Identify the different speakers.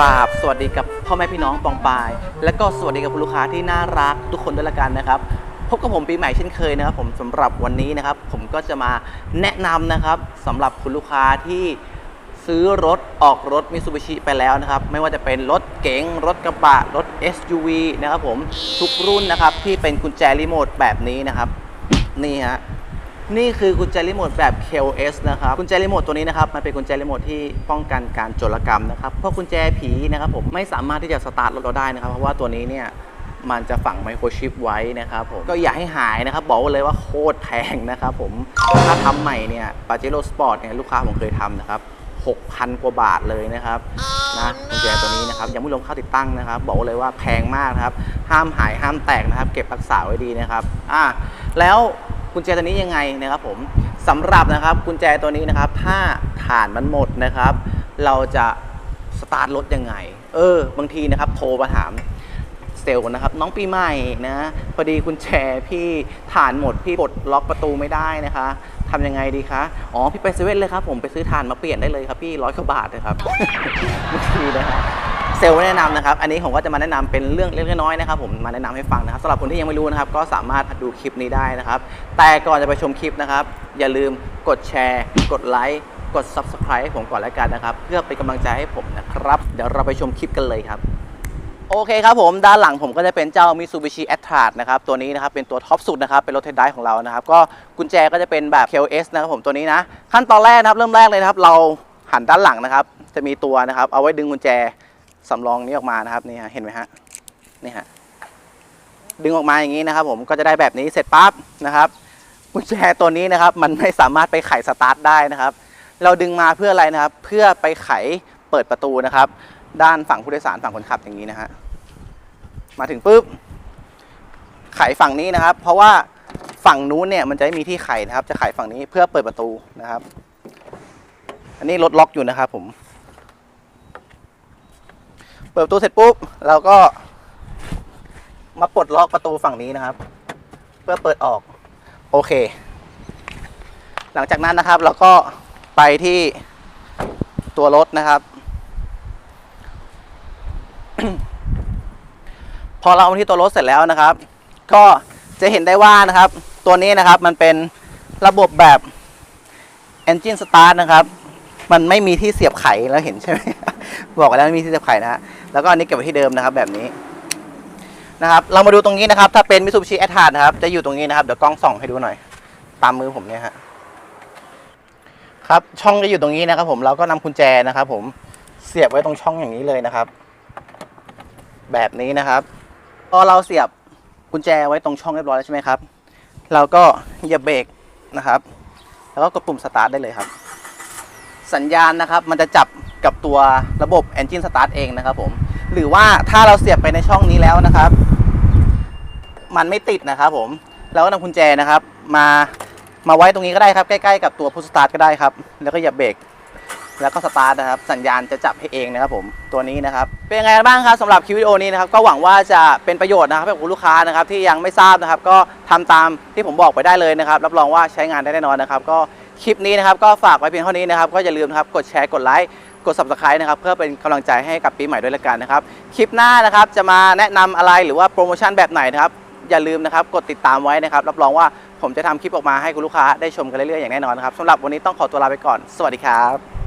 Speaker 1: ราบสวัสดีกับพ่อแม่พี่น้องปองปาย และก็สวัสดีกับคุณลูกค้าที่น่ารักทุกคนด้วยละกันนะครับพบกับผมปีใหม่เช่นเคยนะครับ ผมสำหรับวันนี้นะครับ ผมก็จะมาแนะนำนะครับสำหรับคุณลูกค้าที่ซื้อรถออกรถมิ t ซูบิชิไปแล้วนะครับ ไม่ว่าจะเป็นรถเก๋งรถกระบะรถ SUV นะครับผมทุกรุ่นนะครับที่เป็นกุญแจรีโมทแบบนี้นะครับ นี่ฮะ นี่คือกุญแจรีโมทแบบ KOS นะครับ กุญแจรีโมทตัวนี้นะครับ มันเป็นกุญแจรีโมทที่ป้องกันการโจรกรรมนะครับ เพราะกุญแจผีนะครับผมไม่สามารถที่จะสตาร์ทรถเราได้นะครับ เพราะว่าตัวนี้เนี่ยมันจะฝังไมโครชิปไว้นะครับผม ก็อย่าให้หายนะครับ บอกไว้เลยว่าโคตรแพงนะครับผม ถ้าทำใหม่เนี่ยปาเจโร่สปอร์ตเนี่ยลูกค้าผมเคยทำนะครับ6,000 กว่าบาทเลยนะครับนะกุญแจตัวนี้นะครับยังไม่รวมค่าติดตั้งนะครับ บอกเลยว่าแพงมากนะครับ ห้ามหายห้ามแตกนะครับ เก็บรักษาไว้ดีนะครับอ่าแล้ว กุญแจตัวนี้ยังไงนะครับผมสำหรับนะครับกุญแจตัวนี้นะครับ ถ้าฐานมันหมดนะครับ เราจะสตาร์ทรถยังไง เออ บางทีนะครับ โทรมาถามเซลล์นะครับ น้องปีใหม่นะพอดีคุณแชร์พี่ฐานหมดพี่กดล็อกประตูไม่ได้นะคะทำยังไงดีคะอ๋อพี่ไปเซเว่นเลยครับผมไปซื้อฐานมาเปลี่ยนได้เลยครับพี่ร้อยกว่าบาทนะครับบางทีนะครับ เซลล์ไม่แนะนำนะครับ อันนี้ผมก็จะมาแนะนำเป็นเรื่องเล็กน้อยนะครับผมมาแนะนำให้ฟังนะครับสำหรับคนที่ยังไม่รู้นะครับก็สามารถดูคลิปนี้ได้นะครับ แต่ก่อนจะไปชมคลิปนะครับ อย่าลืมกดแชร์ กดไลค์กด Subscribe ให้ผมก่อนแล้วกันนะครับ เพื่อเป็นกำลังใจให้ผมนะครับ เดี๋ยวเราไปชมคลิปกันเลยครับโอเคครับผมด้านหลังผมก็จะเป็นเจ้า Mitsubishi a t r a นะครับตัวนี้นะครับเป็นตัวท็อปสุดนะครับเป็นรถเทนไดของเรานะครับก็กุญแจก็จะเป็นแบบ KOS นะครับผมตัวนี้นะขั้นตอนแรกนะครับเริ่มแรกเลยนะครับเราหันด้านหลังนะครับจะมีตัวนะครับเอาไว้ดึงกุญแจ สำรองนี้ออกมานะครับนี่ฮะเห็นไหมฮะนี่ฮะดึงออกมาอย่างนี้นะครับ ผมก็จะได้แบบนี้เสร็จปั๊บนะครับกุญแจตัวนี้นะครับ มันไม่สามารถไปไขสตาร์ทได้นะครับ เราดึงมาเพื่ออะไรนะครับ เพื่อไปไขเปิดประตูนะครับ ด้านฝั่งผู้โดยสารฝั่งคนขับอย่างนี้นะฮะมาถึงปุ๊บไขฝั่งนี้นะครับ เพราะว่าฝั่งนู้นเนี่ยมันจะไม่มีที่ไขนะครับ จะไขฝั่งนี้เพื่อเปิดประตูนะครับ อันนี้รถล็อกอยู่นะครับผม เปิดประตูเสร็จปุ๊บเราก็ มาปลดล็อกประตูฝั่งนี้นะครับ เพื่อเปิดออก โอเค หลังจากนั้นนะครับเราก็ไปที่ตัวรถนะครับ พอเราเอาที่ตัวรถเสร็จแล้วนะครับ ก็จะเห็นได้ว่านะครับ ตัวนี้นะครับมันเป็นระบบแบบ Engine Start นะครับ มันไม่มีที่เสียบไขแล้วเห็นใช่ไหม บอกแล้วไม่มีที่เสียบไขนะฮะแล้วก็อันนี้เก็บไว้ที่เดิมนะครับแบบนี้นะครับเรามาดูตรงนี้นะครับ ถ้าเป็น Mitsubishi a t r a นะครับ จะอยู่ตรงนี้นะครับ เดี๋ยวกล้องส่องให้ดูหน่อย ตามมือผมเนี่ยฮะครับช่องจะอยู่ตรงนี้นะครับ ผมเราก็นำกุญแจนะครับ ผมเสียบไว้ตรงช่องอย่างนี้เลยนะครับ แบบนี้นะครับพอเราเสียบกุญแจไว้ตรงช่องเรียบร้อยแล้วใช่ไหมครับ เราก็เหยียบเบรกนะครับ แล้วก็กดปุ่มสตาร์ทได้เลยครับ สัญญาณนะครับ มันจะจับ กับตัวระบบ Engine Start เองนะครับผม หรือว่าถ้าเราเสียบไปในช่องนี้แล้วนะครับ มันไม่ติดนะครับผมเราก็นำกุญแจนะครับ มามาไว้ตรงนี้ก็ได้ครับ ใกล้ๆกับตัวพุชสตาร์ทก็ได้ครับ แล้วก็เหยียบเบรกแล้วก็สตาร์ทนะครับสัญญาณจะจับให้เองนะครับผมตัวนี้นะครับเป็นยังไงบ้างครับสำหรับคลิปวิดีโอนี้นะครับก็หวังว่าจะเป็นประโยชน์นะครับให้กับคุณลูกค้านะครับที่ยังไม่ทราบนะครับ ก็ทำตามที่ผมบอกไปได้เลยนะครับ รับรองว่าใช้งานได้แน่นอนนะครับ ก็คลิปนี้นะครับก็ฝากไว้เพียงเท่านี้นะครับ ก็อย่าลืมครับกดแชร์กดไลค์ กด subscribe นะครับเพื่อเป็นกำลังใจให้กับปีใหม่ด้วยละกันนะครับ คลิปหน้านะครับจะมาแนะนำอะไรหรือว่าโปรโมชั่นแบบไหนนะครับ อย่าลืมนะครับกดติดตามไว้นะครับ รับรองว่าผมจะทำคลิปออกมาให้คุณลูกค้าได้ชมกันเรื่อยๆอย่างแน่นอนนะครับสำหรับวันนี้ต้องขอตัวลาไปก่อน สวัสดีครับ